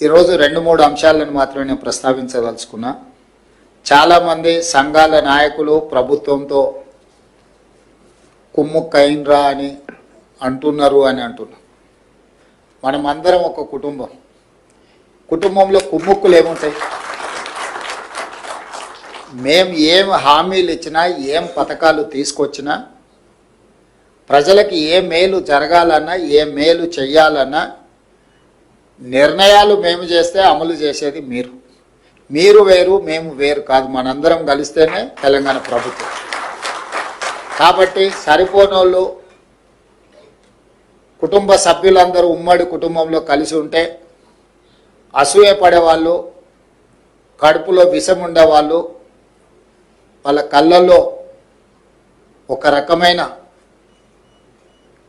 ఈరోజు రెండు మూడు అంశాలను మాత్రమే నేను ప్రస్తావించదలుచుకున్నా. చాలామంది సంఘాల నాయకులు ప్రభుత్వంతో కుమ్ముక్కైనరా అని అంటున్నారు అని అంటున్నారు మనమందరం ఒక కుటుంబం. కుటుంబంలో కుమ్ముక్కులు ఏముంటాయి మేము ఏం హామీలు ఇచ్చినా ఏం పథకాలు తీసుకొచ్చినా ప్రజలకి ఏ మేలు జరగాలన్నా ఏ మేలు చెయ్యాలన్నా నిర్ణయాలు మేము చేస్తే అమలు చేసేది మీరు. మీరు వేరు మేము వేరు కాదు. మనందరం కలిస్తేనే తెలంగాణ ప్రభుత్వం. కాబట్టి సరిపోనోళ్ళు కుటుంబ సభ్యులందరూ ఉమ్మడి కుటుంబంలో కలిసి ఉంటే అసూయ పడేవాళ్ళు కడుపులో విషం ఉండేవాళ్ళు వాళ్ళ కళ్ళల్లో ఒక రకమైన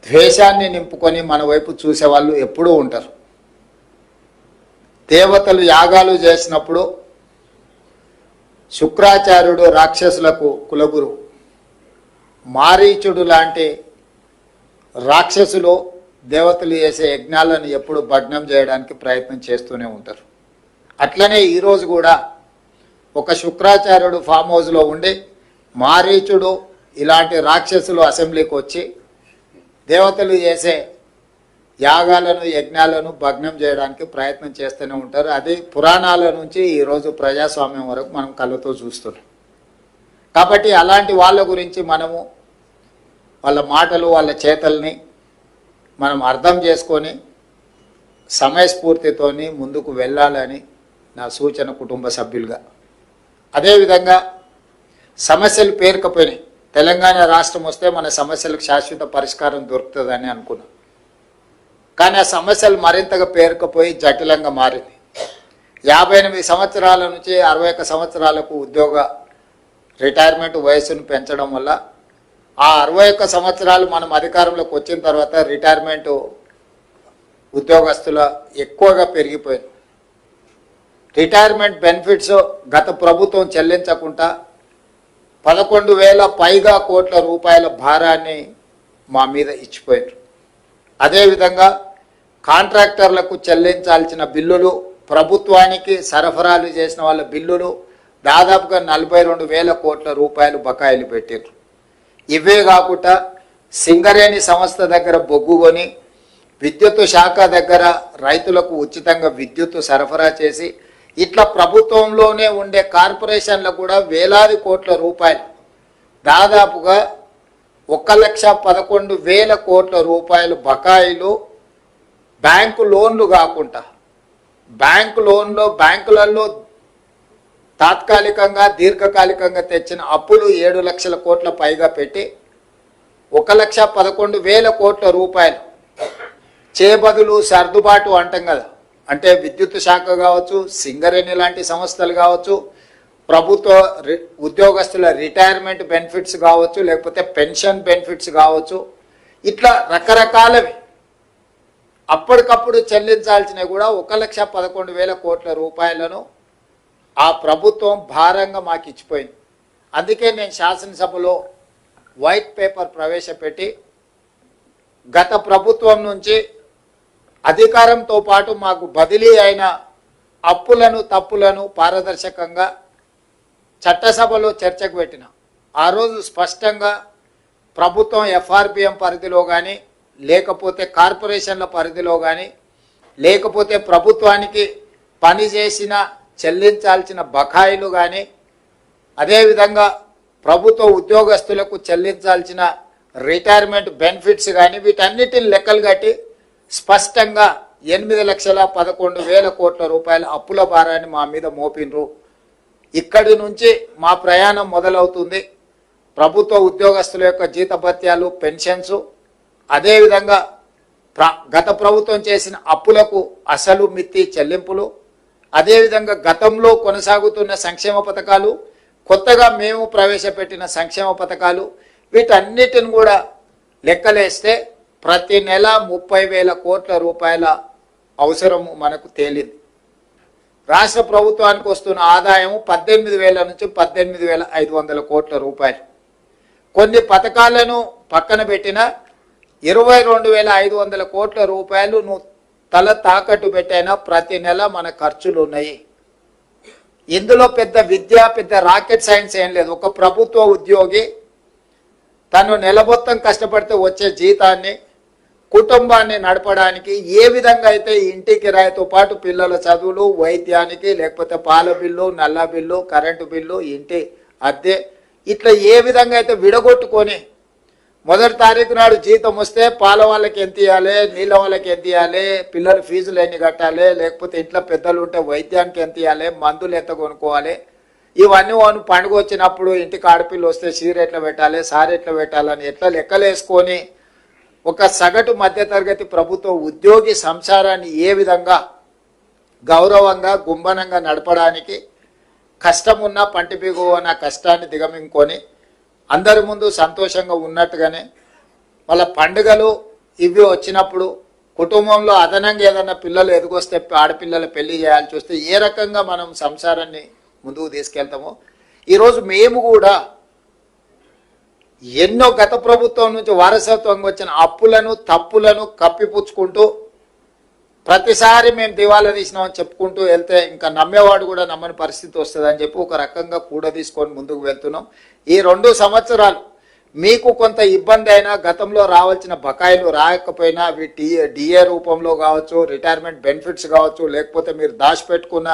ద్వేషాన్ని నింపుకొని మన వైపు చూసేవాళ్ళు ఎప్పుడూ ఉంటారు. దేవతలు యాగాలు చేసినప్పుడు శుక్రాచార్యుడు రాక్షసులకు కులగురు. మారీచుడు లాంటి రాక్షసులు దేవతలు చేసే యజ్ఞాలను ఎప్పుడు భగ్నం చేయడానికి ప్రయత్నం చేస్తూనే ఉంటారు. అట్లనే ఈరోజు కూడా ఒక శుక్రాచార్యుడు ఫామ్ హౌస్లో ఉండి మారీచుడు ఇలాంటి రాక్షసులు అసెంబ్లీకి వచ్చి దేవతలు చేసే యాగాలను యజ్ఞాలను భగ్నం చేయడానికి ప్రయత్నం చేస్తూనే ఉంటారు. అది పురాణాల నుంచి ఈరోజు ప్రజాస్వామ్యం వరకు మనం కళ్ళతో చూస్తున్నాం. కాబట్టి అలాంటి వాళ్ళ గురించి మనము వాళ్ళ మాటలు వాళ్ళ చేతల్ని మనం అర్థం చేసుకొని సమయస్ఫూర్తితోని ముందుకు వెళ్ళాలని నా సూచన కుటుంబ సభ్యులుగా. అదేవిధంగా సమస్యలు పేరుకపోయినాయి. తెలంగాణ రాష్ట్రం వస్తే మన సమస్యలకు శాశ్వత పరిష్కారం దొరుకుతుందని అనుకున్నాం. కానీ ఆ సమస్యలు మరింతగా పేరుకుపోయి జటిలంగా మారింది. యాభై ఎనిమిది సంవత్సరాల నుంచి అరవై ఒక్క సంవత్సరాలకు ఉద్యోగ రిటైర్మెంట్ వయసును పెంచడం వల్ల ఆ అరవై ఒక్క సంవత్సరాలు మనం అధికారంలోకి వచ్చిన తర్వాత రిటైర్మెంట్ ఉద్యోగస్తుల ఎక్కువగా పెరిగిపోయింది. రిటైర్మెంట్ బెనిఫిట్స్ గత ప్రభుత్వం చెల్లించకుండా పదకొండు వేల పైగా కోట్ల రూపాయల భారాన్ని మా మీద ఇచ్చిపోయారు అదేవిధంగా కాంట్రాక్టర్లకు చెల్లించాల్సిన బిల్లులు ప్రభుత్వానికి సరఫరాలు చేసిన వాళ్ళ బిల్లులు దాదాపుగా నలభై రెండు వేల కోట్ల రూపాయలు బకాయిలు పెట్టారు ఇవే కాకుండా సింగరేణి సంస్థ దగ్గర బొగ్గు కొని విద్యుత్ శాఖ దగ్గర రైతులకు ఉచితంగా విద్యుత్ సరఫరా చేసి ఇట్లా ప్రభుత్వంలోనే ఉండే కార్పొరేషన్లకు కూడా వేలాది కోట్ల రూపాయలు దాదాపుగా ఒక లక్ష పదకొండు వేల కోట్ల రూపాయలు బకాయిలు బ్యాంకు లోన్లు కాకుండా బ్యాంకు లోన్లో బ్యాంకులలో తాత్కాలికంగా దీర్ఘకాలికంగా తెచ్చిన అప్పులు ఏడు లక్షల కోట్ల పైగా పెట్టి ఒక లక్ష పదకొండు వేల కోట్ల రూపాయలు చేబదులు సర్దుబాటు అంటాం కదా. అంటే విద్యుత్ శాఖ కావచ్చు సింగరేణి లాంటి సంస్థలు కావచ్చు ప్రభుత్వ రి- ఉద్యోగస్తుల రిటైర్మెంట్ బెనిఫిట్స్ కావచ్చు లేకపోతే పెన్షన్ బెనిఫిట్స్ కావచ్చు ఇట్లా రకరకాలవి. అప్పటికప్పుడు చెల్లించాల్సినవి కూడా ఒక లక్ష పదకొండు వేల కోట్ల రూపాయలను ఆ ప్రభుత్వం భారంగా మాకు ఇచ్చిపోయింది. అందుకే నేను శాసనసభలో వైట్ పేపర్ ప్రవేశపెట్టి గత ప్రభుత్వం నుంచి అధికారంతో పాటు మాకు బదిలీ అయిన అప్పులను తప్పులను పారదర్శకంగా చట్టసభలో చర్చకు పెట్టిన. ఆ రోజు స్పష్టంగా ప్రభుత్వం ఎఫ్ఆర్పిఎం పరిధిలో కానీ లేకపోతే కార్పొరేషన్ల పరిధిలో కానీ లేకపోతే ప్రభుత్వానికి పని చేసిన చెల్లించాల్సిన బకాయిలు కానీ అదేవిధంగా ప్రభుత్వ ఉద్యోగస్తులకు చెల్లించాల్సిన రిటైర్మెంట్ బెనిఫిట్స్ కానీ వీటన్నిటిని లెక్కలు కట్టి స్పష్టంగా ఎనిమిది లక్షల పదకొండు వేల కోట్ల రూపాయల అప్పుల భారాన్ని మా మీద మోపినరు. ఇక్కడి నుంచి మా ప్రయాణం మొదలవుతుంది. ప్రభుత్వ ఉద్యోగస్తుల యొక్క జీతభత్యాలు పెన్షన్స్ అదేవిధంగా ప్ర గత ప్రభుత్వం చేసిన అప్పులకు అసలు మిత్తి చెల్లింపులు అదేవిధంగా గతంలో కొనసాగుతున్న సంక్షేమ పథకాలు కొత్తగా మేము ప్రవేశపెట్టిన సంక్షేమ పథకాలు వీటన్నిటిని కూడా లెక్కలేస్తే ప్రతి నెల ముప్పై వేల కోట్ల రూపాయల అవసరము మనకు తేలింది. రాష్ట్ర ప్రభుత్వానికి వస్తున్న ఆదాయం పద్దెనిమిది వేల నుంచి పద్దెనిమిది వేల ఐదు వందల కోట్ల రూపాయలు. కొన్ని పథకాలను పక్కన పెట్టిన ఇరవై రెండు వేల ఐదు వందల కోట్ల రూపాయలు నువ్వు తల తాకట్టు పెట్టైనా ప్రతి నెల మన ఖర్చులు ఉన్నాయి. ఇందులో పెద్ద విద్య పెద్ద రాకెట్ సైన్స్ ఏం లేదు. ఒక ప్రభుత్వ ఉద్యోగి తను నెల మొత్తం కష్టపడితే వచ్చే జీతాన్ని కుటుంబాన్ని నడపడానికి ఏ విధంగా అయితే ఇంటి కిరాయితో పాటు పిల్లల చదువులు వైద్యానికి లేకపోతే పాల బిల్లు నల్ల బిల్లు కరెంటు బిల్లు ఇంటి అద్దె ఇట్లా ఏ విధంగా అయితే విడగొట్టుకొని మొదటి తారీఖు నాడు జీతం వస్తే పాల వాళ్ళకి ఎంత ఇవ్వాలి నీళ్ళ వాళ్ళకి ఎంత ఇవ్వాలి పిల్లల ఫీజులు ఎన్ని కట్టాలి లేకపోతే ఇంట్లో పెద్దలు ఉంటే వైద్యానికి ఎంత ఇవ్వాలి మందులు ఎంత కొనుక్కోవాలి ఇవన్నీ వాను పండుగ వచ్చినప్పుడు ఇంటికి ఆడపిల్ల వస్తే సీర ఎట్లా పెట్టాలి సారి ఎట్లా పెట్టాలని ఎట్లా లెక్కలేసుకొని ఒక సగటు మధ్యతరగతి ప్రభుత్వ ఉద్యోగి సంసారాన్ని ఏ విధంగా గౌరవంగా గుంభనంగా నడపడానికి కష్టం ఉన్న పంటి బిగువన కష్టాన్ని దిగమింకొని అందరి ముందు సంతోషంగా ఉన్నట్టుగానే వాళ్ళ పండుగలు ఇవి వచ్చినప్పుడు కుటుంబంలో అదనంగా ఏదైనా పిల్లలు ఎదుగొస్తే ఆడపిల్లల పెళ్ళి చేయాల్సి వస్తే ఏ రకంగా మనం సంసారాన్ని ముందుకు తీసుకెళ్తామో ఈరోజు మేము కూడా ఎన్నో గత ప్రభుత్వం నుంచి వారసత్వంగా వచ్చిన అప్పులను తప్పులను కప్పిపుచ్చుకుంటూ ప్రతిసారి మేము దివాలా తీసినామని చెప్పుకుంటూ వెళ్తే ఇంకా నమ్మేవాడు కూడా నమ్మని పరిస్థితి వస్తుందని చెప్పి ఒక రకంగా కూడా తీసుకొని ముందుకు వెళ్తున్నాం. ఈ రెండు సంవత్సరాలు మీకు కొంత ఇబ్బంది అయినా గతంలో రావాల్సిన బకాయిలు రాకపోయినా అవి టీఏ డిఏ రూపంలో కావచ్చు రిటైర్మెంట్ బెనిఫిట్స్ కావచ్చు లేకపోతే మీరు దాచిపెట్టుకున్న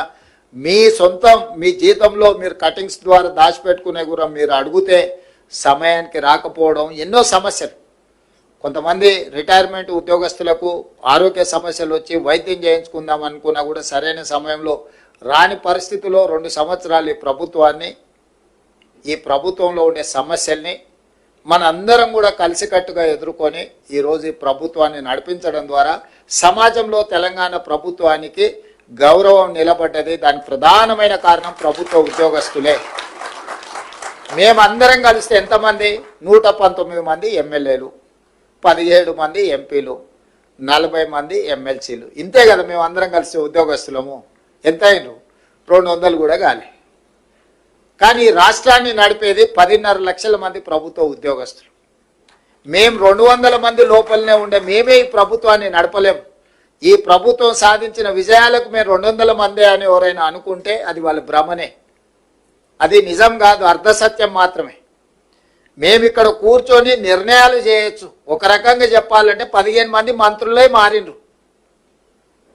మీ సొంతం మీ జీతంలో మీరు కటింగ్స్ ద్వారా దాచిపెట్టుకునే కూడా మీరు అడిగితే సమయానికి రాకపోవడం ఎన్నో సమస్యలు. కొంతమంది రిటైర్మెంట్ ఉద్యోగస్తులకు ఆరోగ్య సమస్యలు వచ్చి వైద్యం చేయించుకుందాం అనుకున్నా కూడా సరైన సమయంలో రాని పరిస్థితిలో రెండు సంవత్సరాలు ఈ ప్రభుత్వాన్ని ఈ ప్రభుత్వంలో ఉండే సమస్యల్ని మనందరం కూడా కలిసికట్టుగా ఎదుర్కొని ఈరోజు ఈ ప్రభుత్వాన్ని నడిపించడం ద్వారా సమాజంలో తెలంగాణ ప్రభుత్వానికి గౌరవం నిలబడ్డది. దానికి ప్రధానమైన కారణం ప్రభుత్వ ఉద్యోగస్తులే. మేమందరం కలిస్తే ఎంతమంది? నూట పంతొమ్మిది మంది ఎమ్మెల్యేలు పదిహేడు మంది ఎంపీలు నలభై మంది ఎమ్మెల్సీలు. ఇంతే కదా మేము అందరం కలిసి ఉద్యోగస్తులము. ఎంత అయినరు రెండు వందలు కూడా కాలే. కానీ ఈ రాష్ట్రాన్ని నడిపేది పదిన్నర లక్షల మంది ప్రభుత్వ ఉద్యోగస్తులు. మేము రెండు వందల మంది లోపలనే ఉండే మేమే ఈ ప్రభుత్వాన్ని నడపలేము ఈ ప్రభుత్వం సాధించిన విజయాలకు మేము రెండు వందల మందే అని ఎవరైనా అనుకుంటే అది వాళ్ళ భ్రమనే. అది నిజం కాదు అర్ధసత్యం మాత్రమే. మేము ఇక్కడ కూర్చొని నిర్ణయాలు చేయొచ్చు. ఒక రకంగా చెప్పాలంటే పదిహేను మంది మంత్రులే మారిండ్రు.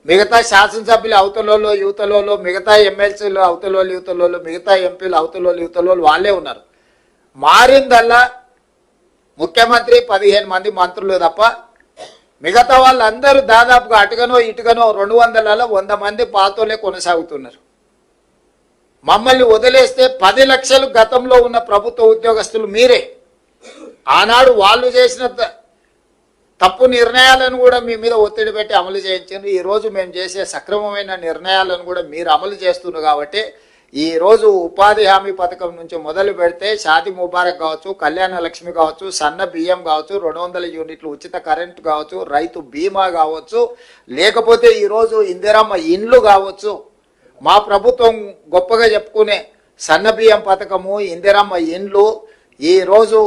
మిగతా శాసనసభ్యులు అవతలలో యువతలలో మిగతా ఎమ్మెల్సీలు అవతలలో యువతలలో మిగతా ఎంపీలు అవతలలో యువతలలో వాళ్ళే ఉన్నారు. మారిందల్లా ముఖ్యమంత్రి పదిహేను మంది మంత్రులు తప్ప మిగతా వాళ్ళందరూ దాదాపుగా అటుగనో ఇటుగనో రెండు వందలలో వంద మంది పాతోలే కొనసాగుతున్నారు. మమ్మల్ని వదిలేస్తే పది లక్షలు గతంలో ఉన్న ప్రభుత్వ ఉద్యోగస్తులు మీరే. ఆనాడు వాళ్ళు చేసిన త- తప్పు నిర్ణయాలను కూడా మీ మీద ఒత్తిడి పెట్టి అమలు చేయించారు ఈరోజు మేము చేసే సక్రమమైన నిర్ణయాలను కూడా మీరు అమలు చేస్తున్నారు కాబట్టి ఈరోజు ఉపాధి హామీ పథకం నుంచి మొదలు పెడితే షాది ముబారక్ కావచ్చు కళ్యాణ లక్ష్మి కావచ్చు సన్న బియ్యం కావచ్చు రెండు వందల యూనిట్లు ఉచిత కరెంటు కావచ్చు రైతు బీమా కావచ్చు లేకపోతే ఈరోజు ఇందిరమ్మ ఇండ్లు కావచ్చు మా ప్రభుత్వం గొప్పగా చెప్పుకునే సన్న బియ్యం పథకము ఇందిరమ్మ ఇండ్లు ఈరోజు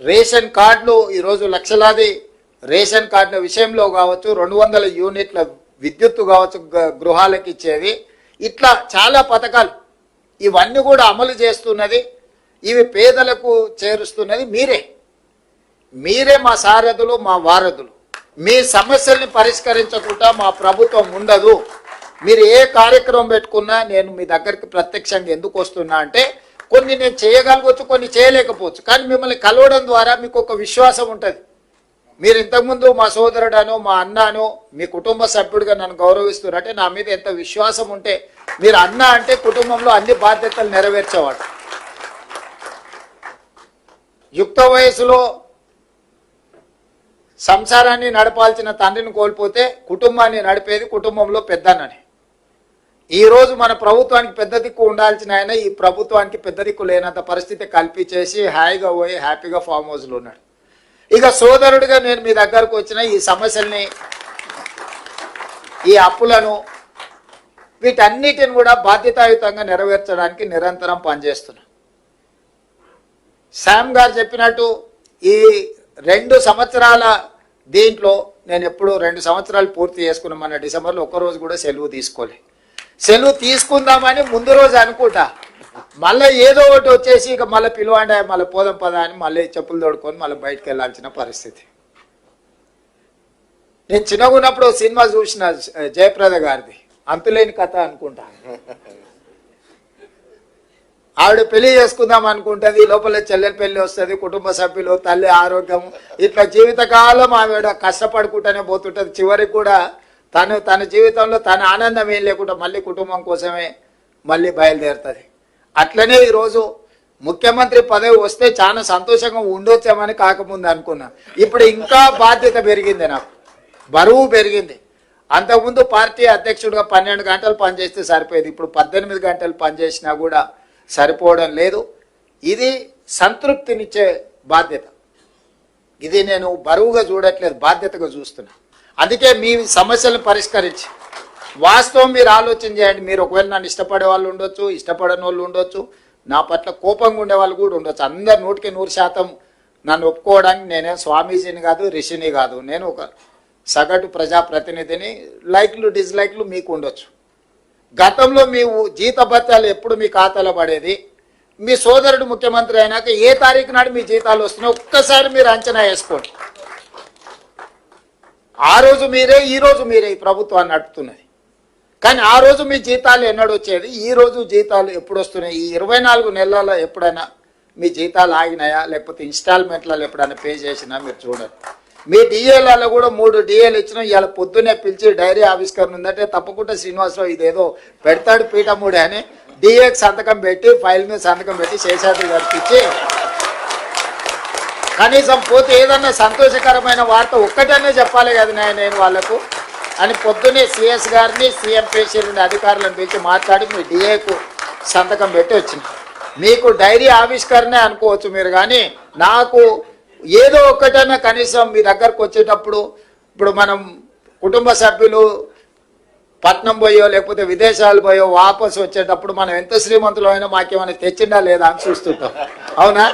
రేషన్ కార్డులు ఈరోజు లక్షలాది రేషన్ కార్డుల విషయంలో కావచ్చు రెండు వందల యూనిట్ల విద్యుత్తు కావచ్చు గ- గృహాలకు ఇచ్చేది ఇట్లా చాలా పథకాలు ఇవన్నీ కూడా అమలు చేస్తున్నది ఇవి పేదలకు చేరుస్తున్నది మీరే. మీరే మా సారథులు మా వారధులు. మీ సమస్యల్ని పరిష్కరించకుండా మా ప్రభుత్వం ఉండదు. మీరు ఏ కార్యక్రమం పెట్టుకున్నా నేను మీ దగ్గరికి ప్రత్యక్షంగా ఎందుకు వస్తున్నా అంటే కొన్ని నేను చేయగలగవచ్చు కొన్ని చేయలేకపోవచ్చు. కానీ మిమ్మల్ని కలవడం ద్వారా మీకు ఒక విశ్వాసం ఉంటుంది. మీరు ఇంతకుముందు మా సోదరుడను మా అన్నాను మీ కుటుంబ సభ్యుడిగా నన్ను గౌరవిస్తున్నారంటే నా మీద ఎంత విశ్వాసం ఉంటే మీరు అన్న అంటే కుటుంబంలో అన్ని బాధ్యతలు నెరవేర్చేవాడు. యుక్త వయసులో సంసారాన్ని నడపాల్సిన తండ్రిని కోల్పోతే కుటుంబాన్ని నడిపేది కుటుంబంలో పెద్దనని ఈ రోజు మన ప్రభుత్వానికి పెద్ద దిక్కు ఉండాల్సిన ఆయన ఈ ప్రభుత్వానికి పెద్ద దిక్కు లేనంత పరిస్థితి కల్పించేసి హాయిగా పోయి హ్యాపీగా ఫామ్ హౌస్లో ఉన్నాడు. ఇక సోదరుడిగా నేను మీ దగ్గరకు వచ్చిన ఈ సమస్యల్ని ఈ అప్పులను వీటన్నిటిని కూడా బాధ్యతాయుతంగా నెరవేర్చడానికి నిరంతరం పనిచేస్తున్నా. శామ్ గారు చెప్పినట్టు ఈ రెండు సంవత్సరాల దీంట్లో నేను ఎప్పుడు రెండు సంవత్సరాలు పూర్తి చేసుకున్నామన్న మన డిసెంబర్లో ఒక్క రోజు కూడా సెలవు తీసుకోలే. సెలవు తీసుకుందామని ముందు రోజు అనుకుంటా. మళ్ళీ ఏదో ఒకటి వచ్చేసి ఇక మళ్ళీ పిలువండి మళ్ళీ పోదాం పదా అని మళ్ళీ చెప్పులు తోడుకొని మళ్ళీ బయటకు వెళ్ళాల్సిన పరిస్థితి. నేను చిన్నగా ఉన్నప్పుడు సినిమా చూసిన జయప్రద గారిది. అంతులేని కథ అనుకుంటా. ఆవిడ పెళ్ళి చేసుకుందాం అనుకుంటుంది లోపల చెల్లెలు పెళ్ళి వస్తుంది కుటుంబ సభ్యులు తల్లి ఆరోగ్యం ఇట్లా జీవితకాలం ఆవిడ కష్టపడుకుంటూనే పోతుంటది. చివరికి కూడా తను తన జీవితంలో తన ఆనందం ఏం లేకుండా మళ్ళీ కుటుంబం కోసమే మళ్ళీ బయలుదేరుతుంది. అట్లనే ఈరోజు ముఖ్యమంత్రి పదవి వస్తే చాలా సంతోషంగా ఉండొచ్చామని కాకముందు అనుకున్నా. ఇప్పుడు ఇంకా బాధ్యత పెరిగింది నాకు. బరువు పెరిగింది. అంతకుముందు పార్టీ అధ్యక్షుడిగా పన్నెండు గంటలు పనిచేస్తే సరిపోయేది. ఇప్పుడు పద్దెనిమిది గంటలు పనిచేసినా కూడా సరిపోవడం లేదు. ఇది సంతృప్తినిచ్చే బాధ్యత. ఇది నేను బరువుగా చూడట్లేదు బాధ్యతగా చూస్తున్నా. అందుకే మీ సమస్యలను పరిష్కరించి. వాస్తవం మీరు ఆలోచన చేయండి. మీరు ఒకవేళ నన్ను ఇష్టపడే వాళ్ళు ఉండొచ్చు ఇష్టపడని వాళ్ళు ఉండొచ్చు నా పట్ల కోపంగా ఉండే వాళ్ళు కూడా ఉండొచ్చు. అందరు నూటికి నూరు శాతం నన్ను ఒప్పుకోవడానికి నేనే స్వామీజీని కాదు రిషిని కాదు. నేను ఒక సగటు ప్రజాప్రతినిధిని లైక్లు డిస్లైక్లు మీకు ఉండొచ్చు. గతంలో మీ జీతభత్యాలు ఎప్పుడు మీ ఖాతాలో పడేది? మీ సోదరుడు ముఖ్యమంత్రి అయినాక ఏ తారీఖు నాడు మీ జీతాలు వస్తున్నాయి? ఒక్కసారి మీరు అంచనా వేసుకోండి. ఆ రోజు మీరే ఈ రోజు మీరే ఈ ప్రభుత్వాన్ని నడుపుతున్నది. కానీ ఆ రోజు మీ జీతాలు ఎన్నడు వచ్చేది? ఈ రోజు జీతాలు ఎప్పుడు వస్తున్నాయి? ఈ ఇరవై నాలుగు నెలల్లో ఎప్పుడైనా మీ జీతాలు ఆగినాయా? లేకపోతే ఇన్స్టాల్మెంట్లలో ఎప్పుడైనా పే చేసినా మీరు చూడండి మీ డిఏలలో కూడా మూడు డిఏలు ఇచ్చిన ఇవాళ పొద్దున్నే పిలిచి డైరీ ఆవిష్కరణ ఉందంటే తప్పకుండా శ్రీనివాసరావు ఇదేదో పెడతాడు పీఠముడే అని డిఏకి సంతకం పెట్టి ఫైల్ మీద సంతకం పెట్టి శేషాద్రి గారికి ఇచ్చి కనీసం పోతే ఏదన్నా సంతోషకరమైన వార్త ఒక్కటనే చెప్పాలి కదా నేను వాళ్ళకు వాళ్ళకు. అని పొద్దున్నే సిఎస్ గారిని సీఎం పేషీలని అధికారులను పిలిచి మాట్లాడి మీ డిఏకు సంతకం పెట్టి వచ్చిన. మీకు డైరీ ఆవిష్కరణే అనుకోవచ్చు మీరు కానీ నాకు ఏదో ఒక్కటైనా కనీసం మీ దగ్గరకు వచ్చేటప్పుడు ఇప్పుడు మనం కుటుంబ సభ్యులు పట్నం పోయో లేకపోతే విదేశాలు పోయో వాపసు వచ్చేటప్పుడు మనం ఎంత శ్రీమంతులమైనా మాకేమైనా తెచ్చిండా లేదా అని చూస్తుంటాం. అవునా?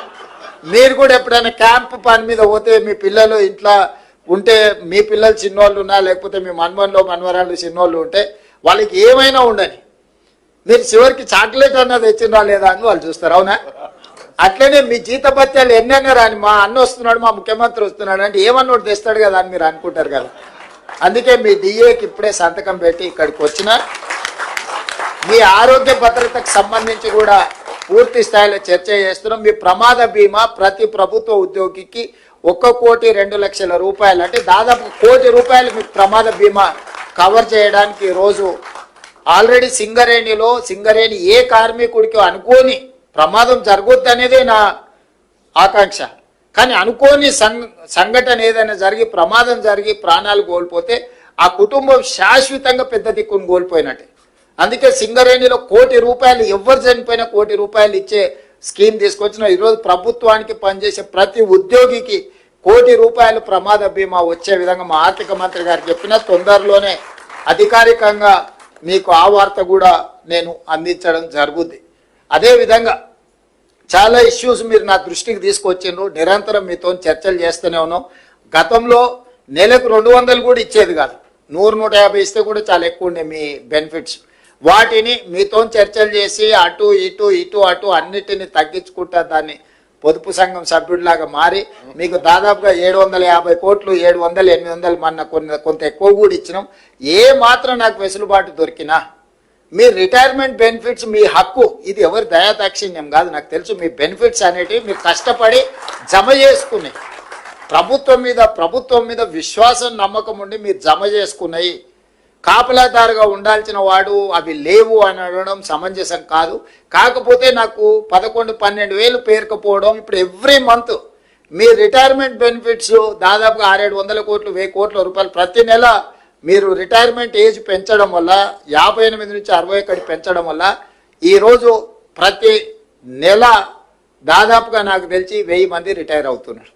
మీరు కూడా ఎప్పుడైనా క్యాంప్ పని మీద పోతే మీ పిల్లలు ఇంట్లో ఉంటే మీ పిల్లలు చిన్నోళ్ళు ఉన్నా లేకపోతే మీ మన్మన్లో మన్వరాళ్ళు చిన్నోళ్ళు ఉంటే వాళ్ళకి ఏమైనా ఉండని. మీరు చివరికి చాక్లెట్ అన్నా తెచ్చినా లేదా అని వాళ్ళు చూస్తారు అవునా? అట్లనే మీ జీతభత్యాలు ఎన్నైనా రాని మా అన్న వస్తున్నాడు మా ముఖ్యమంత్రి వస్తున్నాడు అంటే ఏమన్నా ఒకటి తెస్తాడు కదా అని మీరు అనుకుంటారు కదా. అందుకే మీ డిఏకి ఇప్పుడే సంతకం పెట్టి ఇక్కడికి వచ్చిన మీ ఆరోగ్య భద్రతకు సంబంధించి కూడా పూర్తి స్థాయిలో చర్చ చేస్తున్నాం. మీ ప్రమాద బీమా ప్రతి ప్రభుత్వ ఉద్యోగికి ఒక్క కోటి రెండు లక్షల రూపాయలు. అంటే దాదాపు కోటి రూపాయలు మీకు ప్రమాద బీమా కవర్ చేయడానికి ఈరోజు ఆల్రెడీ సింగరేణిలో సింగరేణి ఏ కార్మికుడికి అనుకోని ప్రమాదం జరగొద్దు అనేది నా ఆకాంక్ష. కానీ అనుకోని సం- సంఘటన ఏదైనా జరిగి ప్రమాదం జరిగి ప్రాణాలు కోల్పోతే ఆ కుటుంబం శాశ్వతంగా పెద్ద దిక్కును కోల్పోయినట్టే. అందుకే సింగరేణిలో కోటి రూపాయలు ఎవరు చనిపోయినా కోటి రూపాయలు ఇచ్చే స్కీమ్ తీసుకొచ్చిన ఈరోజు ప్రభుత్వానికి పనిచేసే ప్రతి ఉద్యోగికి కోటి రూపాయలు ప్రమాద బీమా వచ్చే విధంగా మా ఆర్థిక మంత్రి గారు చెప్పిన తొందరలోనే అధికారికంగా మీకు ఆ వార్త కూడా నేను అందించడం జరుగుద్ది. అదేవిధంగా చాలా ఇష్యూస్ మీరు నా దృష్టికి తీసుకొచ్చిండ్రు నిరంతరం మీతో చర్చలు చేస్తూనే ఉన్నాం. గతంలో నెలకు రెండు వందలు కూడా ఇచ్చేది కాదు. నూరు నూట యాభై ఇస్తే కూడా చాలా ఎక్కువ ఉండే మీ బెనిఫిట్స్ వాటిని మీతో చర్చలు చేసి అటు ఇటు ఇటు అటు అన్నిటిని తగ్గించుకుంటా దాన్ని పొదుపు సంఘం సభ్యుడిలాగా మారి మీకు దాదాపుగా ఏడు వందల యాభై కోట్లు ఏడు వందలు ఎనిమిది వందలు మొన్న కొన్ని కొంత ఎక్కువ కూడా ఇచ్చినాం. ఏ మాత్రం నాకు వెసులుబాటు దొరికినా మీ రిటైర్మెంట్ బెనిఫిట్స్ మీ హక్కు ఇది ఎవరి దయాదాక్షిణ్యం కాదు నాకు తెలుసు మీ బెనిఫిట్స్ అనేటివి మీరు కష్టపడి జమ చేసుకున్నాయి ప్రభుత్వం మీద ప్రభుత్వం మీద విశ్వాసం నమ్మకం ఉండి మీరు జమ చేసుకున్నాయి. కాపలాదారుగా ఉండాల్సిన వాడు అవి లేవు అని అనడం సమంజసం కాదు. కాకపోతే నాకు పదకొండు పన్నెండు వేలు పేరుకపోవడం ఇప్పుడు ఎవ్రీ మంత్ మీ రిటైర్మెంట్ బెనిఫిట్స్ దాదాపుగా ఆరేడు వందల కోట్లు వెయ్యి కోట్ల రూపాయలు ప్రతి నెల మీరు రిటైర్మెంట్ ఏజ్ పెంచడం వల్ల యాభై ఎనిమిది నుంచి అరవై ఒకటి పెంచడం వల్ల ఈరోజు ప్రతి నెల దాదాపుగా నాకు తెలిసి వెయ్యి మంది రిటైర్ అవుతున్నారు.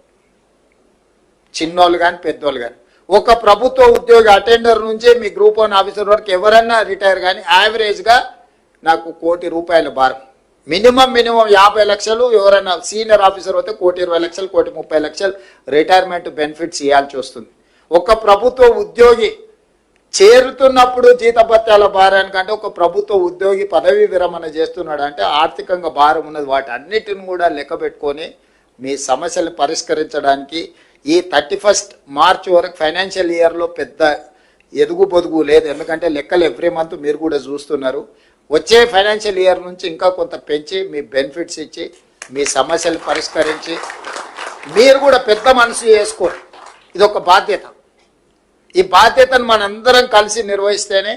చిన్నోళ్ళు కానీ పెద్దోళ్ళు కానీ ఒక ప్రభుత్వ ఉద్యోగి అటెండర్ నుంచి మీ గ్రూప్ వన్ ఆఫీసర్ వరకు ఎవరన్నా రిటైర్ కానీ యావరేజ్గా నాకు కోటి రూపాయల భారం. మినిమం మినిమం యాభై లక్షలు ఎవరైనా సీనియర్ ఆఫీసర్ అయితే కోటి ఇరవై లక్షలు కోటి ముప్పై లక్షలు రిటైర్మెంట్ బెనిఫిట్స్ ఇవ్వాల్సి వస్తుంది. ఒక ప్రభుత్వ ఉద్యోగి చేరుతున్నప్పుడు జీతభత్యాల భారానికంటే ఒక ప్రభుత్వ ఉద్యోగి పదవీ విరమణ చేస్తున్నాడు అంటే ఆర్థికంగా భారం ఉన్నది. వాటి అన్నిటిని కూడా లెక్క పెట్టుకొని మీ సమస్యలు పరిష్కరించడానికి ఈ థర్టీ ఫస్ట్ మార్చ్ వరకు ఫైనాన్షియల్ ఇయర్లో పెద్ద ఎదుగు పొదుగు లేదు. ఎందుకంటే లెక్కలు ఎవ్రీ మంత్ మీరు కూడా చూస్తున్నారు. వచ్చే ఫైనాన్షియల్ ఇయర్ నుంచి ఇంకా కొంత పెంచి మీ బెనిఫిట్స్ ఇచ్చి మీ సమస్యలు పరిష్కరించి మీరు కూడా పెద్ద మనసు చేసుకోండి ఇది ఒక బాధ్యత. ఈ బాధ్యతను మనందరం కలిసి నిర్వహిస్తేనే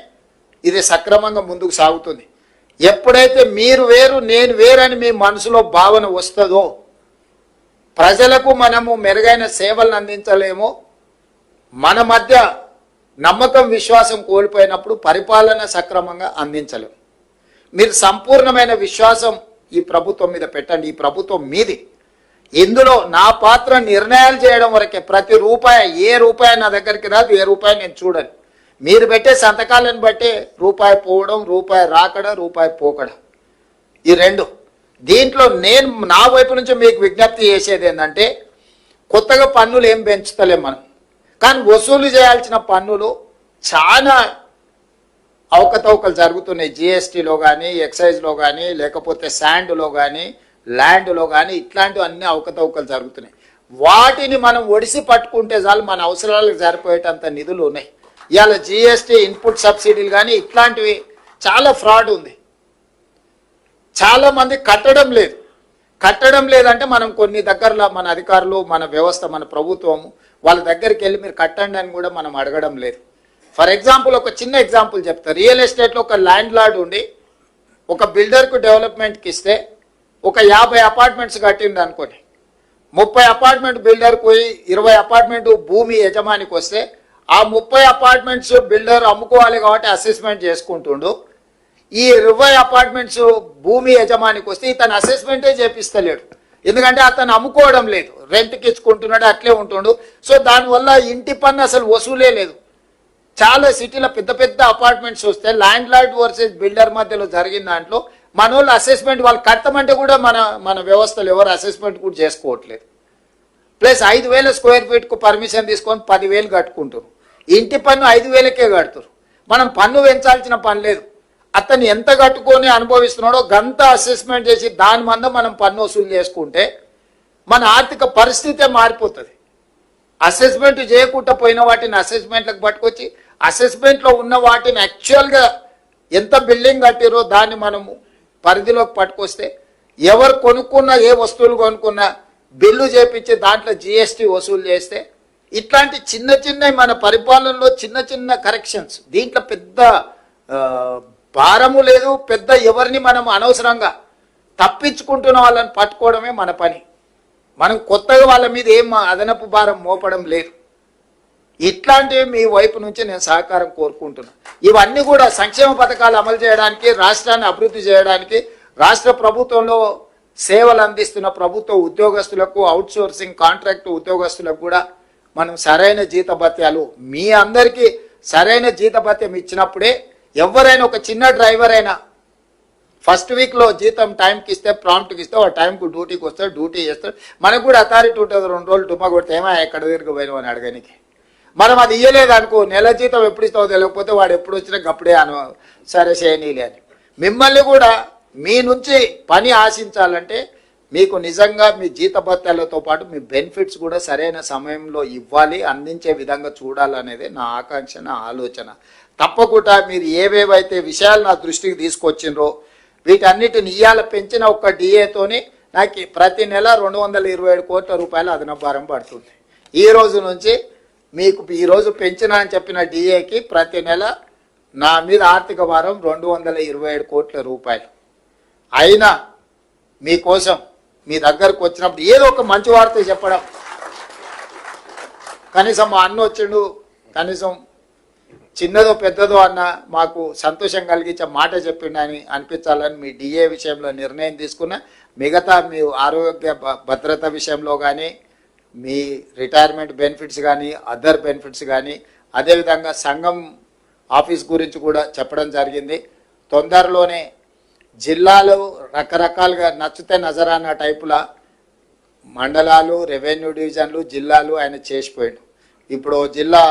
ఇది సక్రమంగా ముందుకు సాగుతుంది. ఎప్పుడైతే మీరు వేరు నేను వేరని మీ మనసులో భావన వస్తుందో ప్రజలకు మనము మెరుగైన సేవలను అందించలేము. మన మధ్య నమ్మకం విశ్వాసం కోల్పోయినప్పుడు పరిపాలన సక్రమంగా అందించలేము. మీరు సంపూర్ణమైన విశ్వాసం ఈ ప్రభుత్వం మీద పెట్టండి. ఈ ప్రభుత్వం మీది. ఇందులో నా పాత్ర నిర్ణయాలు చేయడం వరకే. ప్రతి రూపాయి ఏ రూపాయి నా దగ్గరికి రాదు ఏ రూపాయి నేను చూడను. మీరు పెట్టే సంతకాలను బట్టే రూపాయి పోవడం రూపాయి రాకడ రూపాయి పోకడ. ఈ రెండు. దీంట్లో నేను నా వైపు నుంచి మీకు విజ్ఞప్తి చేసేది ఏంటంటే కొత్తగా పన్నులు ఏం పెంచుతలేం మనం. కానీ వసూలు చేయాల్సిన పన్నులు చాలా అవకతవకలు జరుగుతున్నాయి. జిఎస్టీలో కానీ ఎక్సైజ్లో కానీ లేకపోతే శాండ్లో కానీ ల్యాండ్లో కానీ ఇట్లాంటివి అన్ని అవకతవకలు జరుగుతున్నాయి. వాటిని మనం ఒడిసి పట్టుకుంటే చాలు మన అవసరాలకు సరిపోయేటంత నిధులు ఉన్నాయి. ఇవాళ జిఎస్టీ ఇన్పుట్ సబ్సిడీలు కానీ ఇట్లాంటివి చాలా ఫ్రాడ్ ఉంది. చాలా మంది కట్టడం లేదు. కట్టడం లేదంటే మనం కొన్ని దగ్గరలో మన అధికారులు మన వ్యవస్థ మన ప్రభుత్వము వాళ్ళ దగ్గరికి వెళ్ళి మీరు కట్టండి అని కూడా మనం అడగడం లేదు. ఫర్ ఎగ్జాంపుల్ ఒక చిన్న ఎగ్జాంపుల్ చెప్తా. రియల్ ఎస్టేట్లో ఒక ల్యాండ్ లార్డ్ ఉండి ఒక బిల్డర్కు డెవలప్మెంట్కి ఇస్తే ఒక యాభై అపార్ట్మెంట్స్ కట్టిండు అనుకోండి. ముప్పై అపార్ట్మెంట్ బిల్డర్కి పోయి ఇరవై అపార్ట్మెంట్ భూమి యజమానికి వస్తే ఆ ముప్పై అపార్ట్మెంట్స్ బిల్డర్ అమ్ముకోవాలి కాబట్టి అసెస్మెంట్ చేసుకుంటుండు. ఈ రివై అపార్ట్మెంట్స్ భూమి యజమానికి వస్తే ఇతను అసెస్మెంటే చేపిస్తలేడు. ఎందుకంటే అతను అమ్ముకోవడం లేదు. రెంట్కి ఇచ్చుకుంటున్నాడు అట్లే ఉంటుండు. సో దానివల్ల ఇంటి పన్ను అసలు వసూలే లేదు. చాలా సిటీలో పెద్ద పెద్ద అపార్ట్మెంట్స్ వస్తే ల్యాండ్ లార్డ్ వర్సెస్ బిల్డర్ మధ్యలో జరిగిన దాంట్లో మన వాళ్ళు అసెస్మెంట్ వాళ్ళు కట్టమంటే కూడా మన మన వ్యవస్థలు ఎవరు అసెస్మెంట్ కూడా చేసుకోవట్లేదు. ప్లస్ ఐదు వేల స్క్వేర్ ఫీట్కు పర్మిషన్ తీసుకొని పదివేలు కట్టుకుంటారు ఇంటి పన్ను ఐదు వేలకే కడుతురు మనం పన్ను పెంచాల్సిన పని లేదు. అతను ఎంత కట్టుకొని అనుభవిస్తున్నాడో గంత అసెస్మెంట్ చేసి దాని మంద మనం పన్ను వసూలు చేసుకుంటే మన ఆర్థిక పరిస్థితే మారిపోతుంది. అసెస్మెంట్ చేయకుండా పోయిన వాటిని అసెస్మెంట్లకు పట్టుకొచ్చి అసెస్మెంట్లో ఉన్న వాటిని యాక్చువల్గా ఎంత బిల్డింగ్ కట్టిరో దాన్ని మనము పరిధిలోకి పట్టుకొస్తే ఎవరు కొనుక్కున్నా ఏ వస్తువులు కొనుక్కున్నా బిల్లు చేపించి దాంట్లో జిఎస్టీ వసూలు చేస్తే ఇట్లాంటి చిన్న చిన్న మన పరిపాలనలో చిన్న చిన్న కరెక్షన్స్ దీంట్లో పెద్ద భారము లేదు పెద్ద ఎవరిని మనం అనవసరంగా తప్పించుకుంటున్న వాళ్ళని పట్టుకోవడమే మన పని. మనం కొత్తగా వాళ్ళ మీద ఏం అదనపు భారం మోపడం లేదు. ఇట్లాంటివి మీ వైపు నుంచి నేను సహకారం కోరుకుంటున్నాను ఇవన్నీ కూడా సంక్షేమ పథకాలు అమలు చేయడానికి రాష్ట్రాన్ని అభివృద్ధి చేయడానికి రాష్ట్ర ప్రభుత్వంలో సేవలు అందిస్తున్న ప్రభుత్వ ఉద్యోగస్తులకు అవుట్సోర్సింగ్ కాంట్రాక్ట్ ఉద్యోగస్తులకు కూడా మనం సరైన జీతభత్యాలు మీ అందరికీ సరైన జీతభత్యం ఇచ్చినప్పుడే ఎవరైనా ఒక చిన్న డ్రైవర్ అయినా ఫస్ట్ వీక్లో జీతం టైంకి ఇస్తే ప్రాంప్ట్కి ఇస్తే ఆ టైంకు డ్యూటీకి వస్తాడు డ్యూటీ చేస్తాడు. మనకు కూడా అథారిటీ ఉంటుంది రెండు రోజులు డుమ్మ కొడితే ఏమో ఎక్కడ దగ్గరికి పోయినావు అని అడగనికి. మనం అది ఇయ్యలేదు అనుకో నెల జీతం ఎప్పుడు ఇస్తావో తెలియకపోతే వాడు ఎప్పుడు వచ్చినా అప్పుడే అను సరే చేయనీలే అని. మిమ్మల్ని కూడా మీ నుంచి పని ఆశించాలంటే మీకు నిజంగా మీ జీతభత్యాలతో పాటు మీ బెనిఫిట్స్ కూడా సరైన సమయంలో ఇవ్వాలి అందించే విధంగా చూడాలనేది నా ఆకాంక్ష నా ఆలోచన. తప్పకుండా మీరు ఏవేవైతే విషయాలు నా దృష్టికి తీసుకొచ్చిండ్రో వీటన్నిటిని ఇయ్యాల పెంచిన ఒక్క డిఏతోని నాకు ప్రతి నెల రెండు వందల ఇరవై ఏడు కోట్ల రూపాయల అదన భారం పడుతుంది. ఈ రోజు నుంచి మీకు ఈరోజు పెంచిన అని చెప్పిన డిఏకి ప్రతి నెల నా మీద ఆర్థిక భారం రెండు వందల ఇరవై ఏడు కోట్ల రూపాయలు. అయినా మీకోసం మీ దగ్గరకు వచ్చినప్పుడు ఏదో ఒక మంచి వార్త చెప్పడం. కనీసం మా అన్న వచ్చిండు కనీసం చిన్నదో పెద్దదో అన్న మాకు సంతోషం కలిగించే మాట చెప్పిండని అనిపించాలని మీ డిఏ విషయంలో నిర్ణయం తీసుకున్న మిగతా మీ ఆరోగ్య భ- భద్రత విషయంలో కానీ మీ రిటైర్మెంట్ బెనిఫిట్స్ కానీ అదర్ బెనిఫిట్స్ కానీ అదేవిధంగా సంఘం ఆఫీస్ గురించి కూడా చెప్పడం జరిగింది. తొందరలోనే జిల్లాలు రకరకాలుగా నచ్చితే నజరాన్న టైపులా మండలాలు రెవెన్యూ డివిజన్లు జిల్లాలు ఆయన చేసిపోయాడు. ఇప్పుడు జిల్లా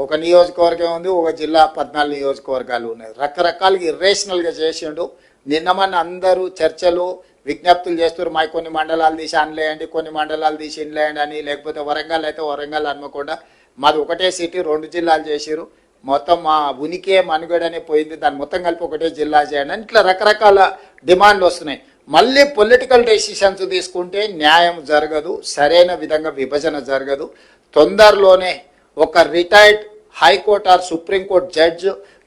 ఒక నియోజకవర్గం ఉంది ఒక జిల్లా పద్నాలుగు నియోజకవర్గాలు ఉన్నాయి. రకరకాలుగా ఇర్రేషనల్గా చేసిండు. నిన్న మన అందరూ చర్చలు విజ్ఞప్తులు చేస్తున్నారు. మా కొన్ని మండలాలు తీసి అనలేయండి కొన్ని మండలాలు తీసి ఇన్లేయండి అని. లేకపోతే వరంగల్ అయితే వరంగల్ అనుకోకుండా మాది ఒకటే సిటీ రెండు జిల్లాలు చేసిరు మొత్తం మా ఉనికే మనుగడనే పోయింది. దాన్ని మొత్తం కలిపి ఒకటే జిల్లా చేయండి అని ఇట్లా రకరకాల డిమాండ్లు వస్తున్నాయి. మళ్ళీ పొలిటికల్ డెసిషన్స్ తీసుకుంటే న్యాయం జరగదు సరైన విధంగా విభజన జరగదు. తొందరలోనే ఒక retired high court or supreme court judge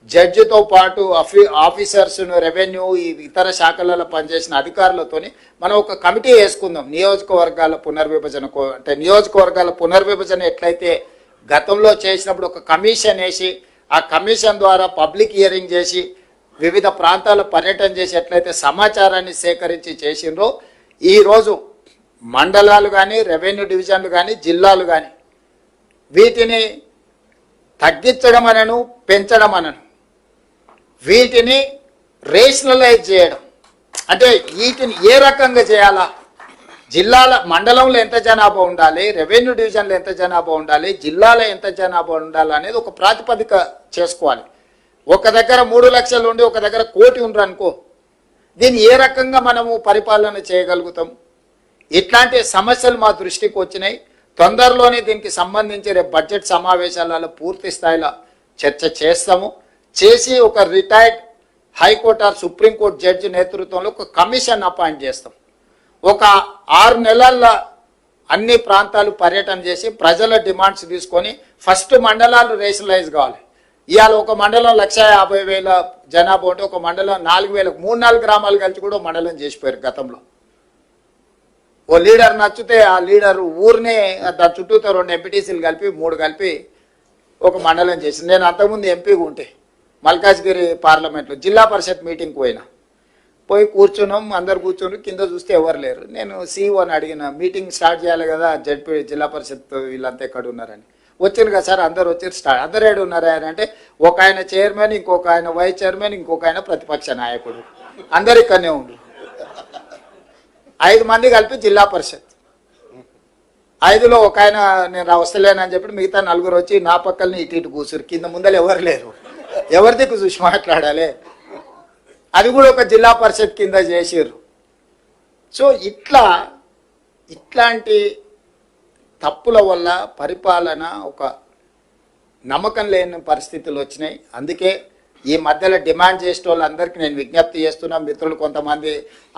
జడ్జితో పాటు అఫీ ఆఫీసర్స్ను రెవెన్యూ ఈ ఇతర శాఖలలో పనిచేసిన అధికారులతోని మనం ఒక కమిటీ వేసుకుందాం. నియోజకవర్గాల పునర్విభజన కో- అంటే నియోజకవర్గాల పునర్విభజన ఎట్లయితే గతంలో చేసినప్పుడు ఒక కమిషన్ వేసి ఆ కమిషన్ ద్వారా పబ్లిక్ హియరింగ్ చేసి వివిధ ప్రాంతాల పర్యటన చేసి ఎట్లయితే సమాచారాన్ని సేకరించి చేసిండ్రో ఈరోజు మండలాలు కానీ రెవెన్యూ డివిజన్లు కానీ జిల్లాలు కానీ వీటిని తగ్గించడం అనను పెంచడం అనను వీటిని రేషనలైజ్ చేయడం. అంటే వీటిని ఏ రకంగా చేయాలా? జిల్లాల మండలంలో ఎంత జనాభా ఉండాలి? రెవెన్యూ డివిజన్లో ఎంత జనాభా ఉండాలి? జిల్లాలో ఎంత జనాభా ఉండాలి అనేది ఒక ప్రాతిపదిక చేసుకోవాలి. ఒక దగ్గర మూడు లక్షలు ఉండి ఒక దగ్గర కోటి ఉండరు అనుకో దీన్ని ఏ రకంగా మనము పరిపాలన చేయగలుగుతాం? ఇట్లాంటి సమస్యలు మా దృష్టికి వచ్చినాయి. తొందరలోనే దీనికి సంబంధించి రేపు బడ్జెట్ సమావేశాలలో పూర్తి స్థాయిలో చర్చ చేస్తాము. చేసి ఒక retired high court or supreme court judge నేతృత్వంలో ఒక కమిషన్ అపాయింట్ చేస్తాం. ఒక ఆరు నెలల్లో అన్ని ప్రాంతాలు పర్యటన చేసి ప్రజల డిమాండ్స్ తీసుకొని ఫస్ట్ మండలాలు రేషనలైజ్ కావాలి. ఇవాళ ఒక మండలం లక్ష యాభై వేల జనాభా ఉంటే ఒక మండలం నాలుగు వేల మూడు నాలుగు గ్రామాలు కలిసి కూడా మండలం చేసిపోయారు గతంలో. ఓ లీడర్ నచ్చితే ఆ లీడర్ ఊరినే దాని చుట్టూతో రెండు ఎంపీటీసీలు కలిపి మూడు కలిపి ఒక మండలం చేసింది. నేను అంతకుముందు ఎంపీగా ఉంటే మల్కాజ్గిరి పార్లమెంట్లో జిల్లా పరిషత్ మీటింగ్కి పోయినా. పోయి కూర్చున్నాం అందరు కూర్చుని కింద చూస్తే ఎవరు లేరు. నేను సీఈఓని అడిగిన మీటింగ్ స్టార్ట్ చేయాలి కదా జడ్పీ జిల్లా పరిషత్ వీళ్ళంతా ఎక్కడ ఉన్నారని వచ్చారు కదా సార్ అందరు వచ్చారు. స్టార్ట్ అందరు ఏడు ఉన్నారా అంటే ఒక ఆయన చైర్మన్ ఇంకొక ఆయన వైస్ చైర్మన్ ఇంకొక ఆయన ప్రతిపక్ష నాయకుడు. అందరు ఇక్కడనే ఉండు ఐదు మంది కలిపి జిల్లా పరిషత్. ఐదులో ఒక ఆయన నేను వస్తలేనని చెప్పి మిగతా నలుగురు వచ్చి నా పక్కల్ని ఇటు ఇటు కూర్చురు కింద ముందర ఎవరు లేరు. ఎవరి దిక్కు చూసి మాట్లాడాలి. అది కూడా ఒక జిల్లా పరిషత్ కింద చేసిర్రు. సో ఇట్లా ఇట్లాంటి తప్పుల వల్ల పరిపాలన ఒక నమ్మకం లేని పరిస్థితులు వచ్చినాయి. అందుకే ఈ మధ్యలో డిమాండ్ చేసే వాళ్ళందరికీ నేను విజ్ఞప్తి చేస్తున్నా మిత్రులు కొంతమంది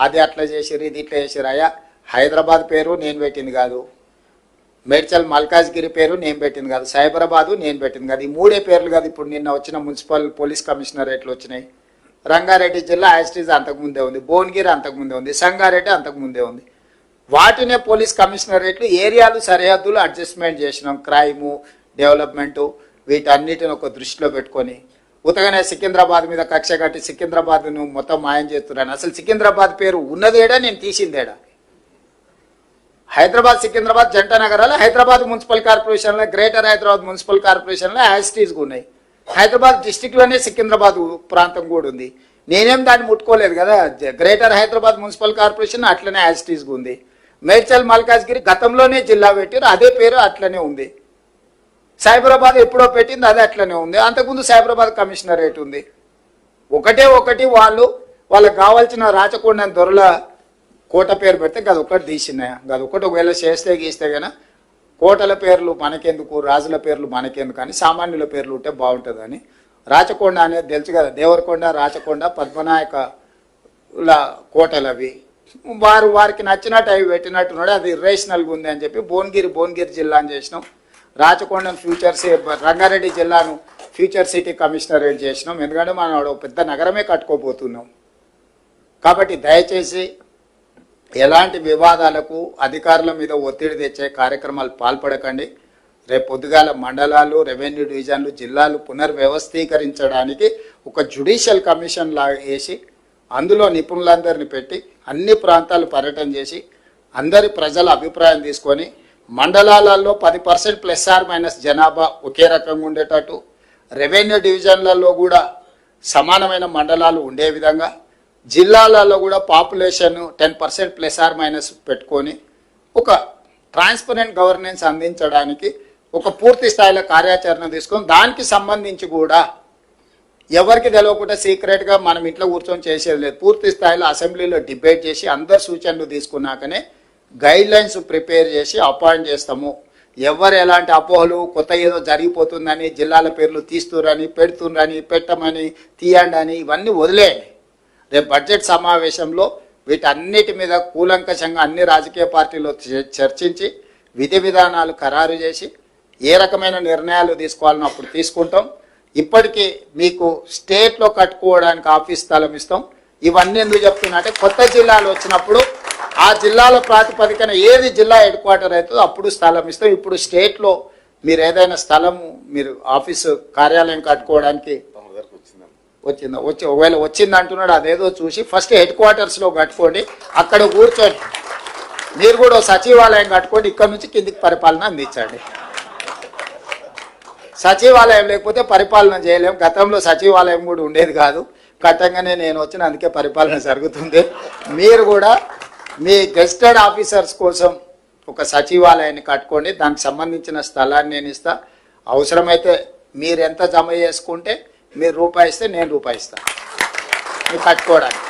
అది అట్లా చేసిర్రు ఇది ఇట్లా చేసిర్రు. అయ్యా హైదరాబాద్ పేరు నేను పెట్టింది కాదు. మేడ్చల్ మల్కాజ్గిరి పేరు నేను పెట్టింది కాదు. సైబరాబాదు నేను పెట్టింది కాదు. ఈ మూడే పేర్లు కాదు ఇప్పుడు నిన్న వచ్చిన మున్సిపల్ పోలీస్ కమిషనరేట్లు వచ్చినాయి. రంగారెడ్డి జిల్లా యాస్టీజ్ అంతకుముందే ఉంది. భువనగిరి అంతకుముందే ఉంది. సంగారెడ్డి అంతకుముందే ఉంది. వాటినే పోలీస్ కమిషనరేట్లు ఏరియాలు సరిహద్దులు అడ్జస్ట్మెంట్ చేసినాం. క్రైము డెవలప్మెంటు వీటన్నిటిని ఒక దృష్టిలో పెట్టుకొని. ఉతగానే సికింద్రాబాద్ మీద కక్ష కట్టి సికింద్రాబాద్ను మొత్తం మాయం చేస్తున్నాను అసలు సికింద్రాబాద్ పేరు ఉన్నదేడా నేను తీసిందేడా? హైదరాబాద్ సికింద్రాబాద్ జంట నగరాలు హైదరాబాద్ మున్సిపల్ కార్పొరేషన్లో గ్రేటర్ హైదరాబాద్ మున్సిపల్ కార్పొరేషన్లో యాస్టీస్గా ఉన్నాయి. హైదరాబాద్ డిస్టిక్లోనే సికింద్రాబాద్ ప్రాంతం కూడా ఉంది. నేనేం దాన్ని ముట్టుకోలేదు కదా? గ్రేటర్ హైదరాబాద్ మున్సిపల్ కార్పొరేషన్ అట్లనే యాస్టీస్గా ఉంది. మేడ్చల్ మల్కాజ్గిరి గతంలోనే జిల్లా పెట్టారు అదే పేరు అట్లనే ఉంది. సైబరాబాద్ ఎప్పుడో పెట్టింది అది అట్లనే ఉంది. అంతకుముందు సైబరాబాద్ కమిషనరేట్ ఉంది. ఒకటే ఒకటి వాళ్ళు వాళ్ళకి కావాల్సిన రాచకొండ దొరల కోట పేరు పెడితే గది ఒకటి తీసినాయి గది ఒకటి ఒకవేళ చేస్తే గీస్తే కానీ కోటల పేర్లు మనకెందుకు రాజుల పేర్లు మనకెందుకు అని సామాన్యుల పేర్లు ఉంటే బాగుంటుందని. రాచకొండ అనేది తెలుసు కదా దేవరకొండ రాచకొండ పద్మనాయక కోటలు అవి. వారు వారికి నచ్చినట్టు అవి పెట్టినట్టున్నాడు. అది ఇర్రేషనల్గా ఉంది అని చెప్పి భువనగిరి భువనగిరి జిల్లా అని చేసినాం. రాచకొండం ఫ్యూచర్ రంగారెడ్డి జిల్లాను ఫ్యూచర్ సిటీ కమిషనరేట్ చేసినాం? ఎందుకంటే మనం ఒక పెద్ద నగరమే కట్టుకోబోతున్నాం. కాబట్టి దయచేసి ఎలాంటి వివాదాలకు అధికారుల మీద ఒత్తిడి తెచ్చే కార్యక్రమాలు పాల్పడకండి. రేపు పొద్దుగాల మండలాలు రెవెన్యూ డివిజన్లు జిల్లాలు పునర్వ్యవస్థీకరించడానికి ఒక జుడిషియల్ కమిషన్ లాగా వేసి అందులో నిపుణులందరిని పెట్టి అన్ని ప్రాంతాలు పర్యటన చేసి అందరి ప్రజల అభిప్రాయం తీసుకొని మండలాలలో పది పర్సెంట్ ప్లస్ ఆర్ మైనస్ జనాభా ఒకే రకంగా ఉండేటట్టు రెవెన్యూ డివిజన్లలో కూడా సమానమైన మండలాలు ఉండే విధంగా జిల్లాలలో కూడా population ten percent plus or minus పెట్టుకొని ఒక ట్రాన్స్పరెంట్ గవర్నెన్స్ అందించడానికి ఒక పూర్తి స్థాయిలో కార్యాచరణ తీసుకొని దానికి సంబంధించి కూడా ఎవరికి తెలవకుండా సీక్రెట్గా మనం ఇంట్లో కూర్చొని చేసేది లేదు. పూర్తి స్థాయిలో అసెంబ్లీలో డిబేట్ చేసి అందరు సూచనలు తీసుకున్నాకనే గైడ్లైన్స్ ప్రిపేర్ చేసి అపాయింట్ చేస్తాము. ఎవరు ఎలాంటి అపోహలు కొత్త ఏదో జరిగిపోతుందని జిల్లాల పేర్లు తీస్తురని పెడుతుండ్రని పెట్టమని తీయండి అని ఇవన్నీ వదిలేయండి రేపు బడ్జెట్ సమావేశంలో వీటన్నిటి మీద కూలంకషంగా అన్ని రాజకీయ పార్టీలు చర్చించి విధి విధానాలు ఖరారు చేసి ఏ రకమైన నిర్ణయాలు తీసుకోవాలని అప్పుడు తీసుకుంటాం. ఇప్పటికీ మీకు స్టేట్లో కట్టుకోవడానికి ఆఫీస్ స్థలం ఇస్తాం. ఇవన్నీ ఎందుకు చెప్తున్నా అంటే కొత్త జిల్లాలు వచ్చినప్పుడు ఆ జిల్లాల ప్రాతిపదికన ఏది జిల్లా హెడ్ క్వార్టర్ అవుతుందో అప్పుడు స్థలం ఇస్తాం. ఇప్పుడు స్టేట్లో మీరు ఏదైనా స్థలం మీరు ఆఫీసు కార్యాలయం కట్టుకోవడానికి వచ్చిందా? వచ్చి ఒకవేళ వచ్చింది అంటున్నాడు అదేదో చూసి ఫస్ట్ హెడ్ క్వార్టర్స్లో కట్టుకోండి అక్కడ కూర్చోండి. మీరు కూడా సచివాలయం కట్టుకోండి ఇక్కడ నుంచి కిందికి పరిపాలన అందించండి. సచివాలయం లేకపోతే పరిపాలన చేయలేం. గతంలో సచివాలయం కూడా ఉండేది కాదు. కట్టంగానే నేను వచ్చిన అందుకే పరిపాలన జరుగుతుంది. మీరు కూడా మీ గెస్టెడ్ ఆఫీసర్స్ కోసం ఒక సచివాలయాన్ని కట్టుకోండి. దానికి సంబంధించిన స్థలాన్ని నేను ఇస్తా. అవసరమైతే మీరు ఎంత జమ చేసుకుంటే మీరు రూపాయి ఇస్తే నేను రూపాయి ఇస్తాను మీరు కట్టుకోవడానికి.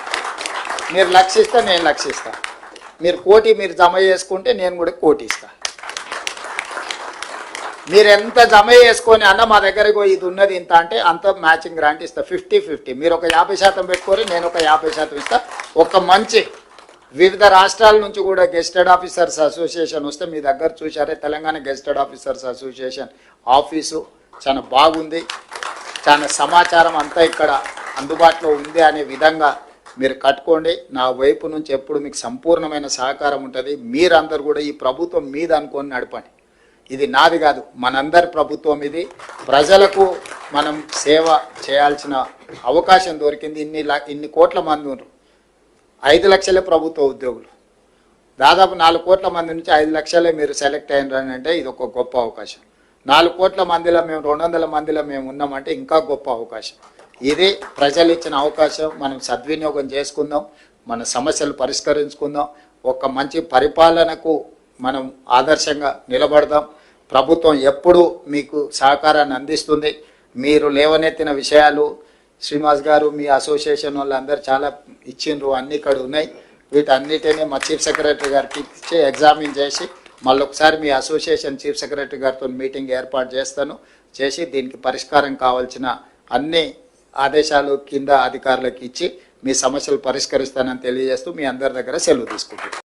మీరు లక్షిస్తే నేను లక్షిస్తా మీరు కోటి మీరు జమ చేసుకుంటే నేను కూడా కోటి ఇస్తా. మీరు ఎంత జమ చేసుకొని అన్న మా దగ్గరకు ఇది ఉన్నది ఇంత అంటే అంత మ్యాచింగ్ గ్రాంట్ ఇస్తా. Fifty fifty. మీరు ఒక యాభై శాతం పెట్టుకొని నేను ఒక యాభై శాతం ఇస్తా. ఒక మంచి వివిధ రాష్ట్రాల నుంచి కూడా గెస్టెడ్ ఆఫీసర్స్ అసోసియేషన్ వస్తే మీ దగ్గర చూసారే Telangana gazetted officers association office చాలా బాగుంది. చాలా సమాచారం అంతా ఇక్కడ అందుబాటులో ఉంది అనే విధంగా మీరు కట్టుకోండి. నా వైపు నుంచి ఎప్పుడు మీకు సంపూర్ణమైన సహకారం ఉంటుంది. మీరందరూ కూడా ఈ ప్రభుత్వం మీద అనుకొని నడపండి. ఇది నాది కాదు మనందరి ప్రభుత్వం ఇది. ప్రజలకు మనం సేవ చేయాల్సిన అవకాశం దొరికింది. ఇన్ని ఇన్ని కోట్ల మంది ఉన్నారు. ఐదు లక్షలే ప్రభుత్వ ఉద్యోగులు. దాదాపు నాలుగు కోట్ల మంది నుంచి ఐదు లక్షలే మీరు సెలెక్ట్ అయినారని అంటే ఇది ఒక గొప్ప అవకాశం. నాలుగు కోట్ల మందిలో మేము రెండు వందల మందిలో మేము ఉన్నామంటే ఇంకా గొప్ప అవకాశం. ఇది ప్రజలు ఇచ్చిన అవకాశం. మనం సద్వినియోగం చేసుకుందాం. మన సమస్యలు పరిష్కరించుకుందాం. ఒక మంచి పరిపాలనకు మనం ఆదర్శంగా నిలబడదాం. ప్రభుత్వం ఎప్పుడు మీకు సహకారాన్ని అందిస్తుంది. మీరు లేవనెత్తిన విషయాలు శ్రీనివాస్ గారు మీ అసోసియేషన్ వాళ్ళందరూ చాలా ఇచ్చిండ్రు అన్ని ఇక్కడ ఉన్నాయి. వీటన్నిటిని మా చీఫ్ సెక్రటరీ గారికి ఇచ్చి ఎగ్జామిన్ చేసి మళ్ళొకసారి మీ అసోసియేషన్ చీఫ్ సెక్రటరీ గారితో మీటింగ్ ఏర్పాటు చేస్తాను. చేసి దీనికి పరిష్కారం కావాల్సిన అన్ని ఆదేశాలు కింద అధికారులకు ఇచ్చి మీ సమస్యలు పరిష్కరిస్తానని తెలియజేస్తూ మీ అందరి దగ్గర సెలవు తీసుకుంటున్నాను.